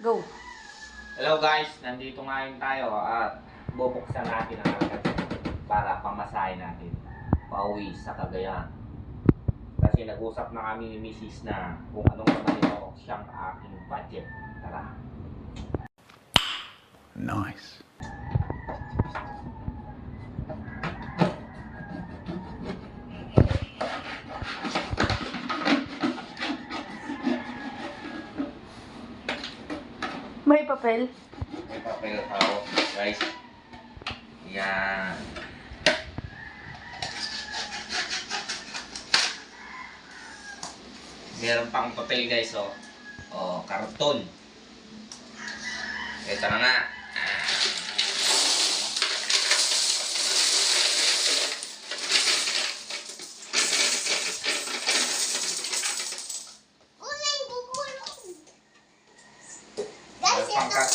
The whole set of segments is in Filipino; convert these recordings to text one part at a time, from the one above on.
Go. Hello guys, nandito ngayon tayo at bubuksan natin ang agad para pamasahin natin pauwi sa Cagayan. Kasi nag-usap na kami ni Mrs. na kung anong naman ito siyang aking budget. Tara. Nice. May papel. May papel ako guys. Yan. Meron pang papel guys oh. Oh, karton. Ito na nga.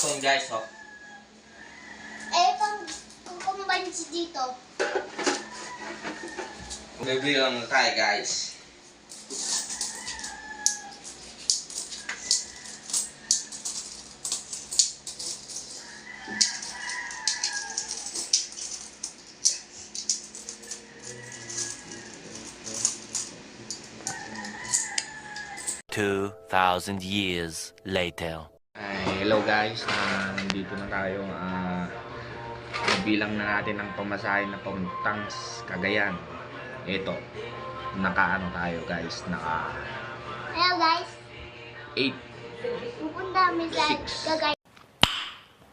Pang guys oh. Eh, pang kukumbansi dito. Bibilang na tayo guys. Two thousand years later. Ay, hello guys, Ah, nandito na tayo. Ah, bilang na natin ang pamasahin na pamuntang Cagayan. Ito, naka ano tayo guys, naka Hello guys, 8. pupunta kami sa Six. Cagayan.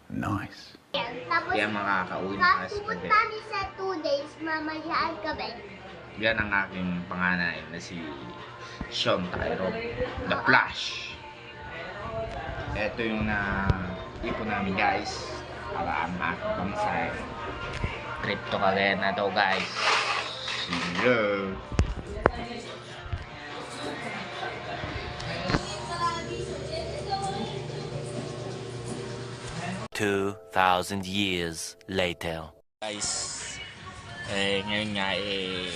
Nice. Tapos, Kaya makakauwi na sa pupunta kami sa 2 days, mamayaan kami. Yan ang aking panganay na si Sean Tyrone, The Flash. Ito yung na ipon namin guys para ang aking pamasahin. Crypto Cagayan na daw guys. See you. Two thousand years later. guys eh ngayon nga eh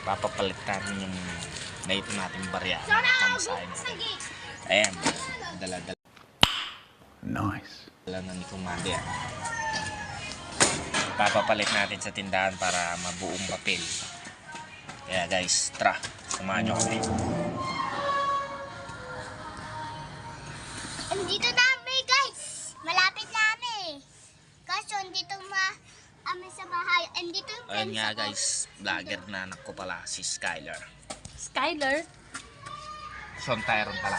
papapalit natin yung naito nating barya na pamasahin natin ayan dala dala Nice. ni Kumande ah. papapalit natin sa tindahan para mabuong papel kaya guys tra samahan nyo kami Andito na kami guys, malapit na kami. Kaso, andito ma kami sa bahay. Andito yung ayun friends nga ako. guys vlogger na anak ko pala si Skylar Skyler. Sean Tyron pala